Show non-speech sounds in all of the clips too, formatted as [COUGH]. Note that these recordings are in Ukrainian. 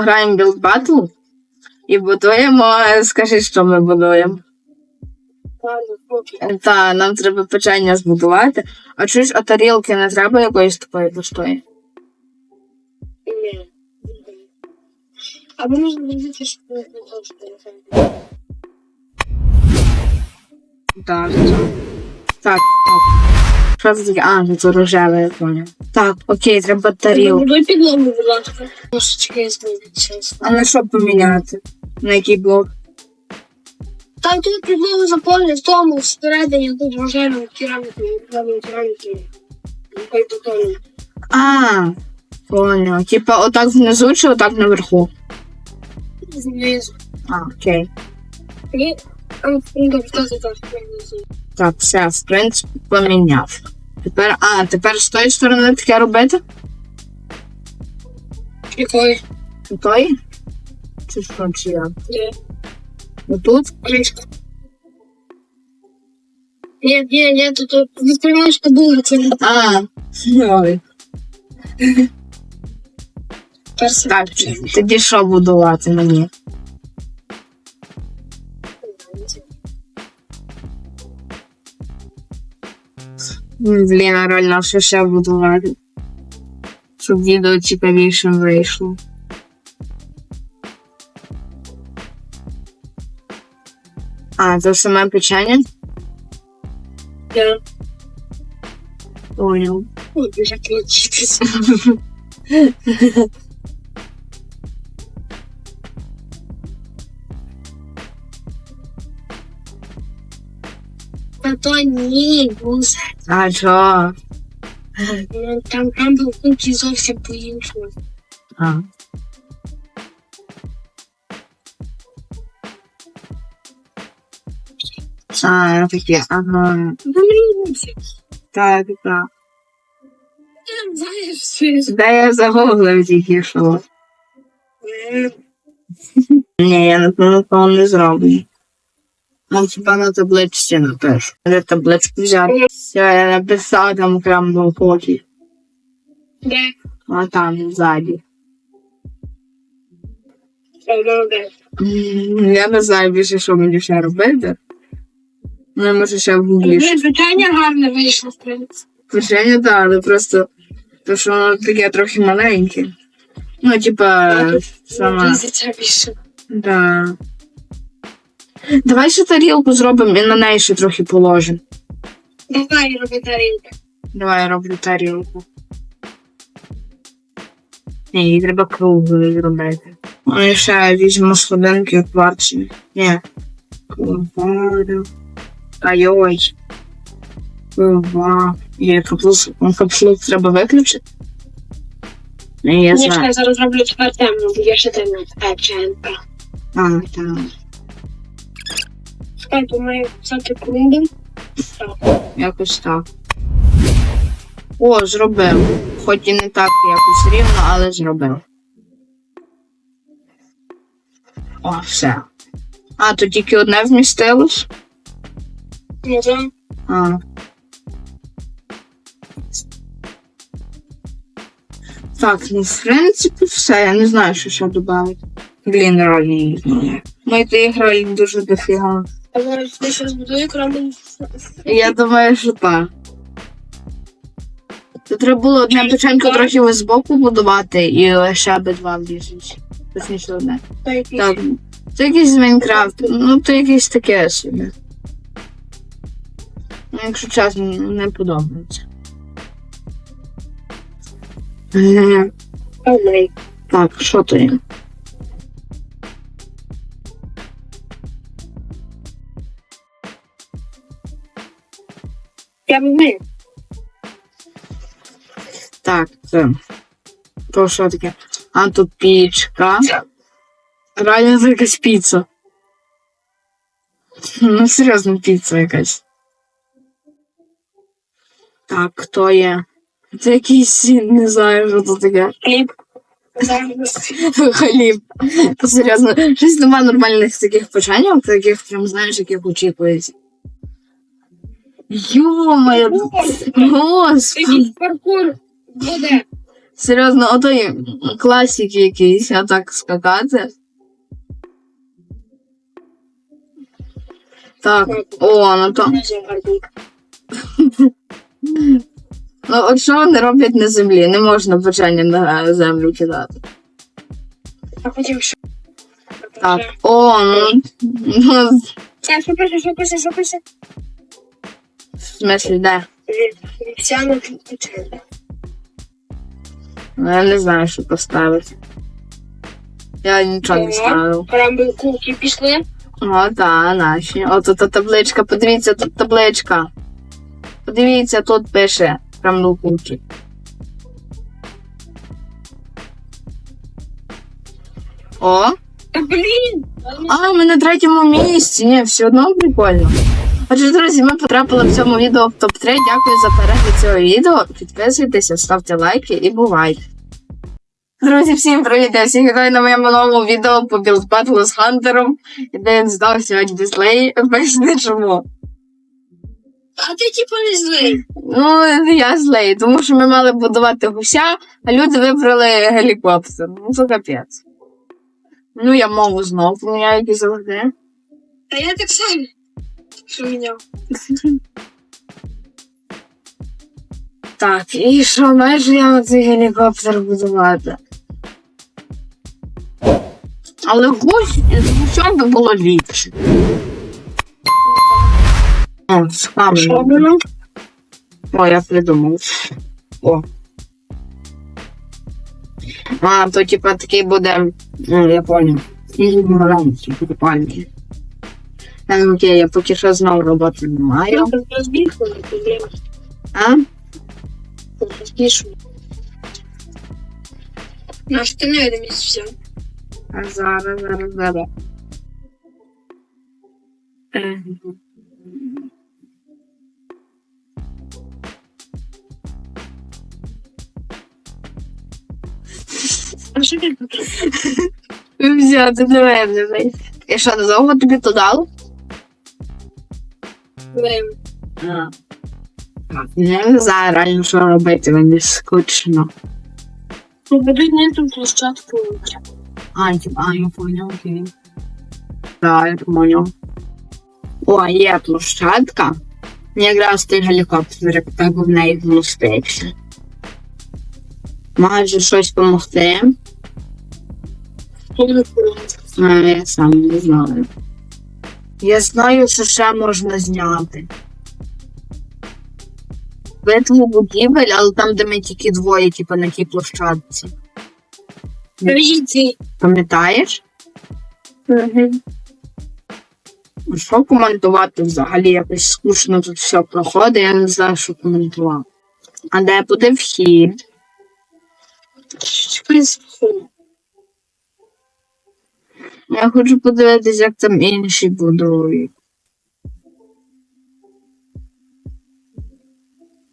Граємо Build Battle і будуємо. Скажи, що ми будуємо. Та, нам треба печення збудувати. А чуєш, а тарілки не треба якоїсь такої простої? Ні. Або можна зробити, що не знаю, Так. Так, так. Що це таке? А, ну це рожеве, я поняв. Так, окей, треба тарілку. Ви підлогу, будь ласка. Трошечки зміниться. А на що поміняти? На який блок? Там тут підлогу заповнює в тому, всередині тут рожевим керамікою, рожевим керамікою. Який. А, поняв. Типа отак внизу чи отак наверху? Знизу. А, окей. І там, ну, добре, так, так, знизу. Так, все, в принципі, поміняв. Тепер, а, тепер з тої сторони таке робити? Якої? Тої? Чи що, чи як? Ні. Отут? Кришка. Ні, ні, ні, тут що було, це не А, ой. Так, тоді що будувати мені? Блін, а реально, що ще будувати? Щоб відео цікавішим вийшло. А, це саме печення? Так. Понял. Ой, як [LAUGHS] Та то ні, бусе. А чо? Ну, Там там був куки зовсім по-іншому. А. А, таке, ага. Замріємося. Так, так. Ти знаєш, що Де я загуглив тільки що. Ні, я напевно того не зроблю. Ну, хіба на табличці напишу. Де табличку взяти? Все, я написав там прям на фоті. Де? А там ззаді. М, Я не знаю більше, що мені ще робити. Ну, я може ще в гуглі. щось. Питання гарне вийшло, в принципі. Печення, так, але просто то, що воно таке трохи маленьке. Ну, типа, сама. Більше. Да. Давай ще тарілку зробимо і на неї ще трохи положимо. Давай роби тарілки. Давай я роблю тарілку. Ні, її треба круглою зробити. Ну і ще візьму сходинки кварцеві. Ні. Кварцеві. Ай-ой. Ва. Є каплус. Капслук треба виключити. Ні, я Ні, знаю. чекай, зараз роблю тепер темно, бо я ще темно. Печенка. А, так. Чекай, то маю писати клубом. Якось так. О, зробив. Хоч і не так якось рівно, але зробив. О, все. А, то тільки одне вмістилось? Ну, там. А. Так, ну в принципі все. Я не знаю, що ще додати. Блін, ролі не знаю. Ми ті грали дуже дофіга. Зараз ти ще збудую кроме. Я думаю, що так. То треба було одне печенько трохи ось збоку будувати і ще аби два влізуть. Точніше одне. Так. Це якийсь з Майнкрафту. Ну, то якесь таке собі. Ну, якщо чесно, не подобається. Так, що то є? Я вмію. Так, це. То що таке? А тут пічка. Реально це якась піца. Ну, серйозно, піца якась. Так, хто є? Це якийсь, не знаю, що це таке. Хліб. Зараз. Хліб. Серйозно, щось нема нормальних таких почанів, таких прям знаєш, яких очікується. Йо-моє, господи. Паркур буде. Серйозно, отой класик якийсь, а так скакати. Так, о, ну то. Ну, от що вони роблять на землі? Не можна печення на землю кидати. А потім що? Так, о, ну. ну Це, що пише, що пише, що пише? В смислі, де? Вівсяна печення. Ну, Я не знаю, що поставити. Я нічого не ставив. Прям кулки пішли. О, та, наші. О, тут та табличка, подивіться, тут табличка. Подивіться, тут пише Крамлукучі. О, Та блін! а ми на третьому місці. Ні, все одно прикольно. Отже, друзі, ми потрапили в цьому відео в топ-3. Дякую за перегляд цього відео. Підписуйтеся, ставте лайки і бувайте. Друзі, всім привіт! Я всіх вітаю на моєму новому відео по Battle з Хантером. Де він здав сьогодні дизлей. Поясни чому. А ти типу не злий. Ну, я злий, тому що ми мали будувати гуся, а люди вибрали гелікоптер. Ну, це капець. Ну, я мову знов поміняю, як і завжди. Та я так само. Міняв? [LAUGHS] Так, і що, майже я оцей гелікоптер будувати. Але гусь з гусем би було ліпше. О, було? О, я придумав. О. А, то типа такий буде. Ну, я понял. Ігноранті, купальні. Е, Окей, я поки що знову роботи не маю. Я розбігу, не проблема. А? Розбішу. Наш ти не видимість все. А зараз, зараз, зараз. А що ти тут? Взяти не мене. І що, довго тобі то дало? Я не знаю реально, що робити, мені скучно. Побудуй не ту площадку. А, а, я понял, окей. Да, я понял. О, є площадка. Якраз той гелікоптер, як так в неї змостився. Може щось допомогти. А, я сам не знаю. Я знаю, що ще можна зняти. Битву будівель, але там, де ми тільки двоє, типу, на тій площадці. Привіті. Пам'ятаєш? Що коментувати взагалі? Якось скучно тут все проходить, я не знаю, що коментувати. А де буде вхід? Чекай суху. Я хочу подивитися, як там інші будують.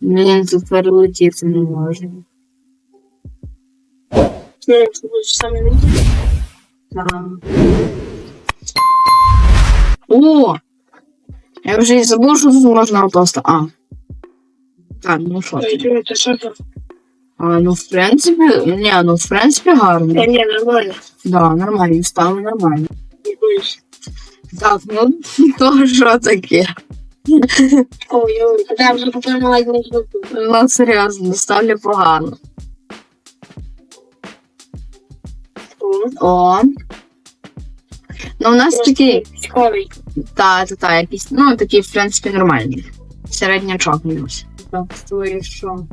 Блін, тут перелетіти не можна. Ну, це буде саме не Там. О! Я вже і забув, що тут можна просто. А. Так, ну що А, ну, в принципі, ні, ну, в принципі, гарно. Та ні, нормально. Да, нормально, стало нормально. Не. Так, ну, [LAUGHS] то що таке? Ой, ой, я вже попала лайк на. Ну, серйозно, ставлю погано. О. Ну, у нас такий, Цікавий. та, та, та, якийсь, ну, такий, в принципі, нормальний. Середнячок мінус. Так, твоє що?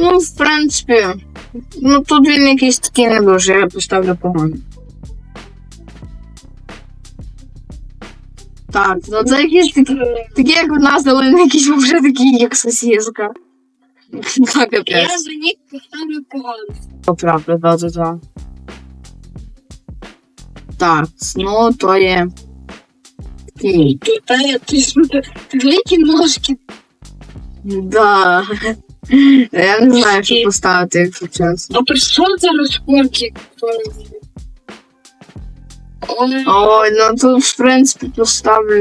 Ну, в принципі, ну тут він якийсь такий не дуже, я поставлю погано. Так, ну це якийсь такий, такий як в нас, але не якийсь вже такий, як сосіска. Так, Я за нік поставлю погано. Правда, да, да, да. Так, ну то є. Такий. Та я, ти ж ти великі ножки. Да. Я не знаю, що поставити, якщо чесно. А при чому це розпорки? Ой, ну тут, в принципі, поставлю.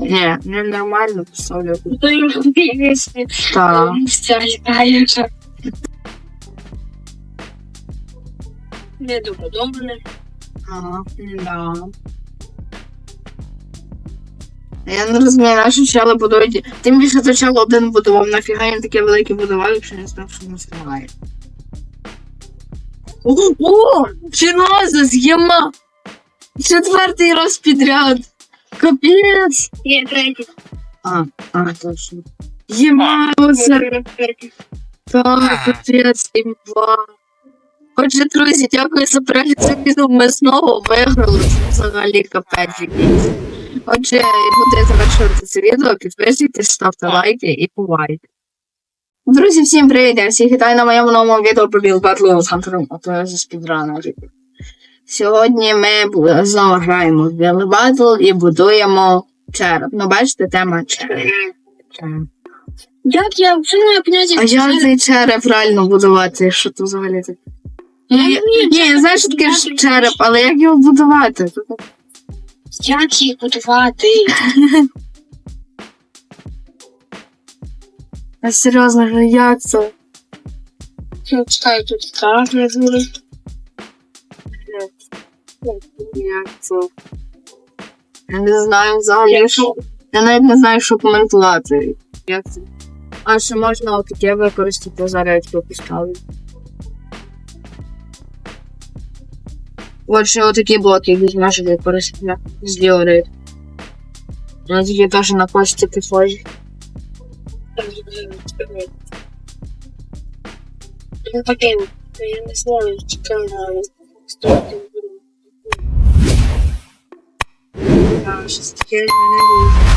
Ні, не нормально поставлю. Так. Не добре. Ага, да. Я не розумію, наші чали будують. Тим більше то чало один будував, нафіга їм таке велике будував, якщо не знав, що не встигає. О, о! Чинозис, єма! Четвертий раз підряд. Капець! Є третій. А, а, точно. Єма, оце так, капець, імба. Отже, друзі, дякую за перегляд цього відео. Ми знову виграли. Це взагалі капець якийсь. Отже, завершувати це відео. Підписуйтесь, ставте лайки і бувайте. Друзі, всім привіт! Я всіх вітаю на моєму новому відео про Біл Батл з Хантером, а то я за спідранерів. Сьогодні ми знову граємо в Біл Батл і будуємо череп. Ну, бачите, тема череп. Як я взагалі не поняття. А як цей череп реально будувати? Що то взагалі таке? Ні, знаю, що таке череп, але як його будувати? Як їх будувати? [LAUGHS] А серйозно, ну як це? Ну, Чекай, тут страшно буде. Як це? Я не знаю взагалі, що. Я навіть не знаю, що коментувати. Як це? А ще можна отаке використати зараз я поставлю. От ще отакі блоки візьмеш і використати з діори. Вони такі теж на кості підходять. Ну, таке, я не знаю, чекай на сторону. А, щось таке не дуже.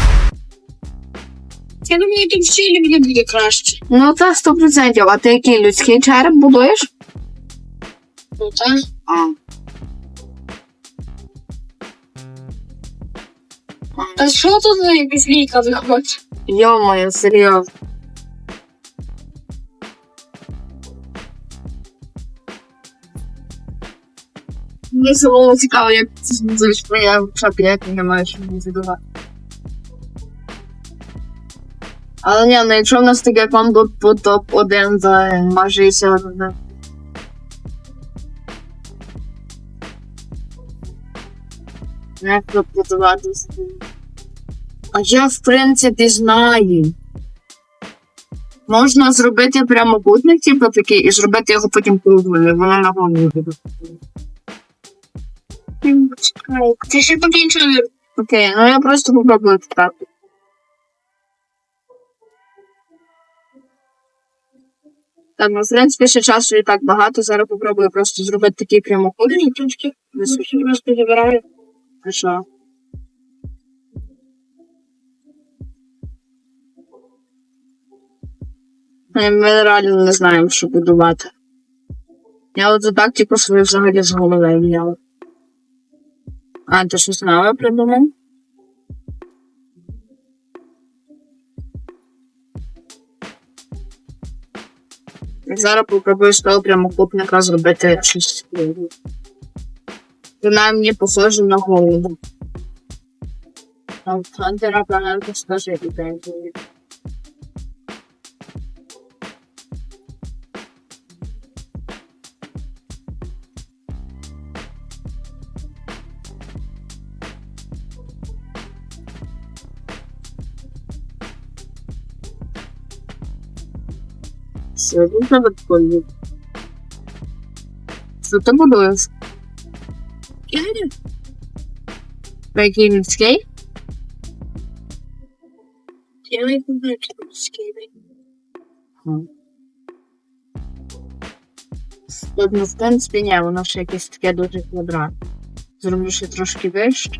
Я думаю, тут всі люди буде краще. Ну, це 100%. А ти який людський череп будуєш? Ну, так. А. А що тут за якась ліка виходить? Йо-моє, серйозно. Мені самому цікаво, як це бо я в шапі як не маю що мені задавати. Але ні, ну якщо в нас таке комбо по топ-1, то може і Як тут? А я, в принципі, знаю. Можна зробити прямокутник, типу такий, і зробити його потім круглим, і воно на голові буде. Чекай, це ще поки Окей, ну я просто попробую так. Так, ну, в принципі, ще часу і так багато. Зараз попробую просто зробити такий прямокутник. Ні, трошки висохи просто забираю. А що? Ми реально не знаємо, що будувати. Я от так, типу, свою взагалі з голови взяла. А, ти щось нове придумав? Зараз попробую з того прямокутника зробити щось. Принаймні похоже на голову. Там Хантера планету скаже ідею. Все, ну такої. Що ти будуєш? Я не Про який людський? я навіть не знаю, що тут скидати. Ладно, в принципі, ні, воно ще якесь таке дуже квадрат. Зроблю ще трошки вище.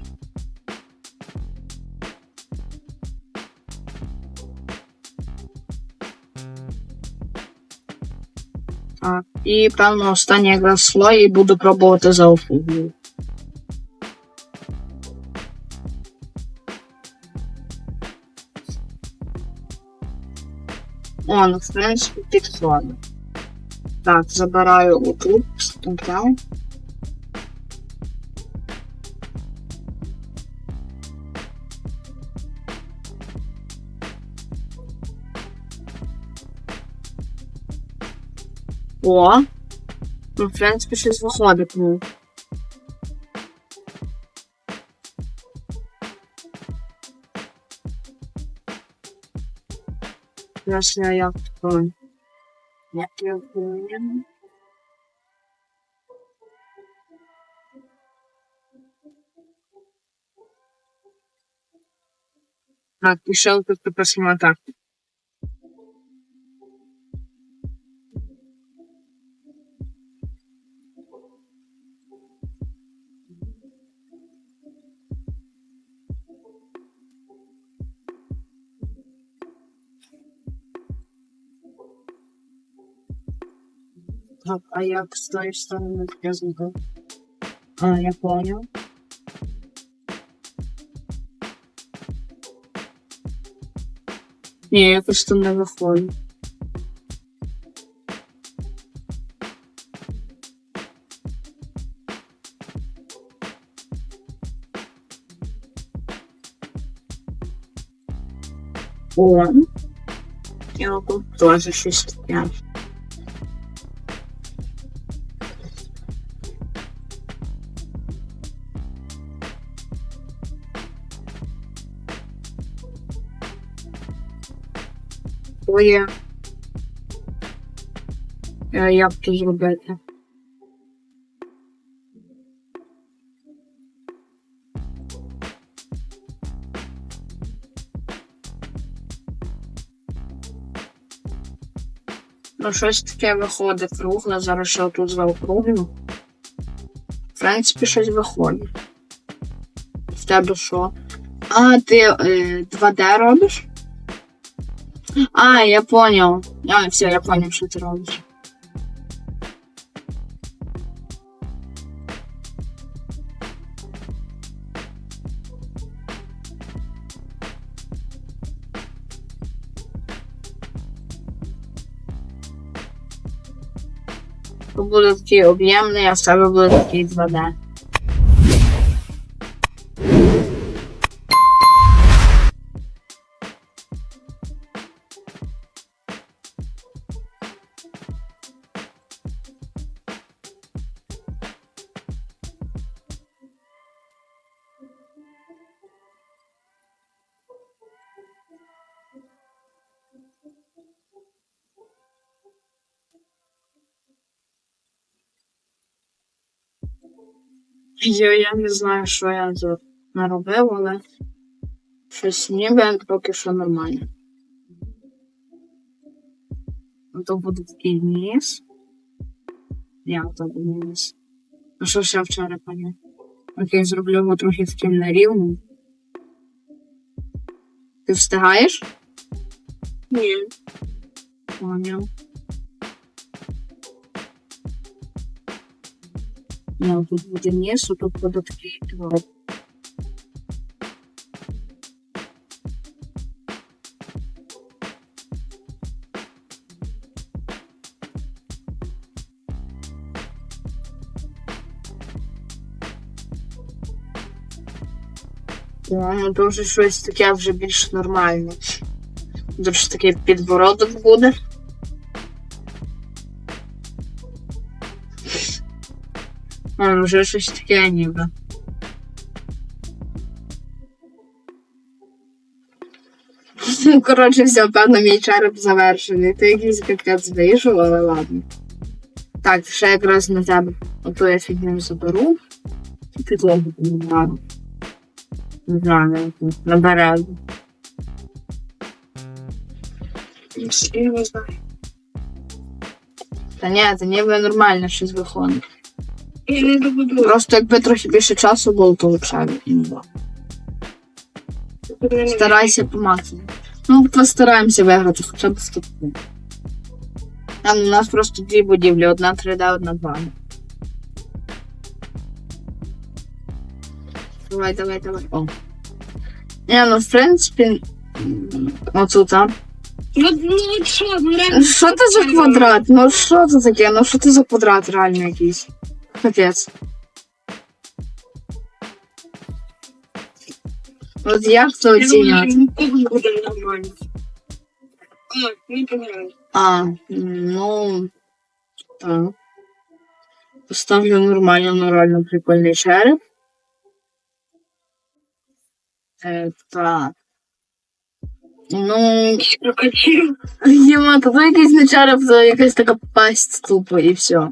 Так, Он ну, фреш підходить. Так, забираю отут, вставляю. О, ну, в принципі, щось виходить. Ну. Зараз я як такое. Як а як з тої я зробив? А, я понял. Ні, якось там не виходить. О, я тут теж щось таке. Е, Як це зробити? Ну, щось таке виходить кругле, зараз ще тут заокруглю. В принципі, щось виходить. В тебе що? А, ти е, 2D робиш? А, я понял. А, все, я понял, что ты робишь. То буде такий об'ємний, а в тебе буде такий 2D. Я, я не знаю, що я тут наробив, але щось ніби поки що нормально. То буде такий ніс. Я то буде ніс. Ну що ще вчора пані? Окей, зроблю його трохи таким нерівним. Ти встигаєш? Ні. Понял. Тут буде а тут буде такий твор. Ну дуже щось таке вже більш нормальне. Дуже такий підбородок буде. А, вже щось таке ніби. [LAUGHS] Коротше, все, певно, мій череп завершений. Ти якийсь капець вийшов, але ладно. Так, ще якраз на тебе. Ото я фігню заберу. Підлогу підбираю. Не знаю, на березу. Я не знаю. Та ні, це ніби нормально щось виходить. Я не добуду. Просто якби трохи більше часу було, то було. Старайся по максимуму. Ну, постараємося виграти хоча б стопку. Там у нас просто дві будівлі, одна 3D, одна 2. Давай, давай, давай. О. Не, ну в принципі. Оцю там. Ну, ну що, ну реально. Що це за квадрат? Ну що це таке? Ну що це за квадрат реально якийсь? Капець. От як це Я думаю, оціняти? нікого не буде нормально. А, мені понравилось. А, ну. Так. Поставлю нормально, нормально прикольний череп. Е, так. Ну, Крокодил. Єма, то якийсь не череп, то якась така пасть тупо і все.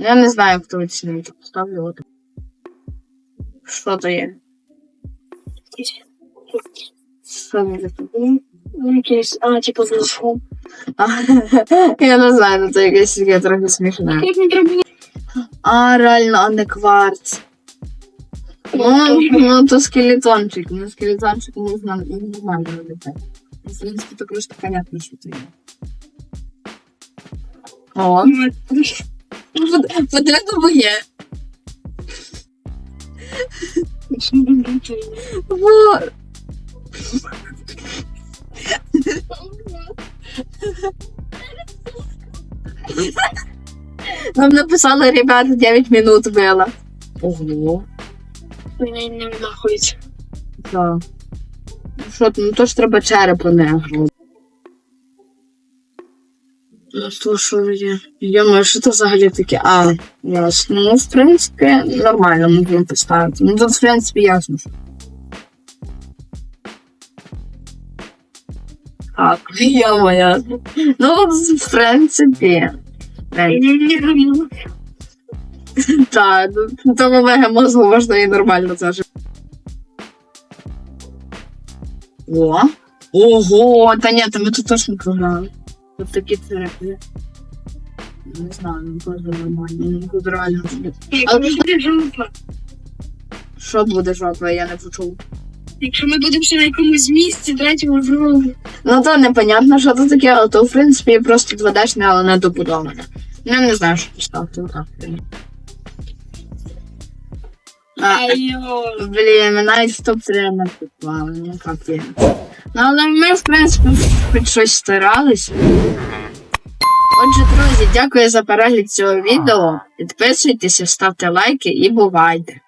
Я не знаю, хто так поставлю. От. Що то є? Що таке? Ну, якийсь, а, типу, знову. А, [LAUGHS] Я не знаю, ну це якесь таке трохи не треба А, реально, а не кварц. Ну, ну то скелетончик. Ну, скелетончик не знаю, не знаю, В принципі, то просто понятно, це є. О, потрібно є. Во. Нам написали, ребята, 9 минут было. Ого. Мене не нахується. Так. Ну що, ну то ж треба череп у нього. Є? Йома, що це взагалі таке? А, ясно. Ну, в принципі, нормально можна поставити. Ну тут, в принципі, ясно. Так, [LAUGHS] я моя. Ну, в принципі. [LAUGHS] Так, ну, тому мегамозгу можна і нормально зажити. О. Ого, та ні, та ми тут точно програли. Тут такі церкви. Не знаю, ну теж нормально. Ну, тут реально. Якщо ми буде жопа. Що буде жопа, я не почув. Якщо ми будемо ще на якомусь місці, третьому другому. Ну то непонятно, що це таке, але то в принципі просто 2D, але не добудоване. Ну, я не знаю, що поставити отак. А, Айо. Блін, навіть в топ-3 не попали, ну є. Ну, але ми, в принципі, хоч щось старалися. Отже, друзі, дякую за перегляд цього відео. Підписуйтеся, ставте лайки і бувайте.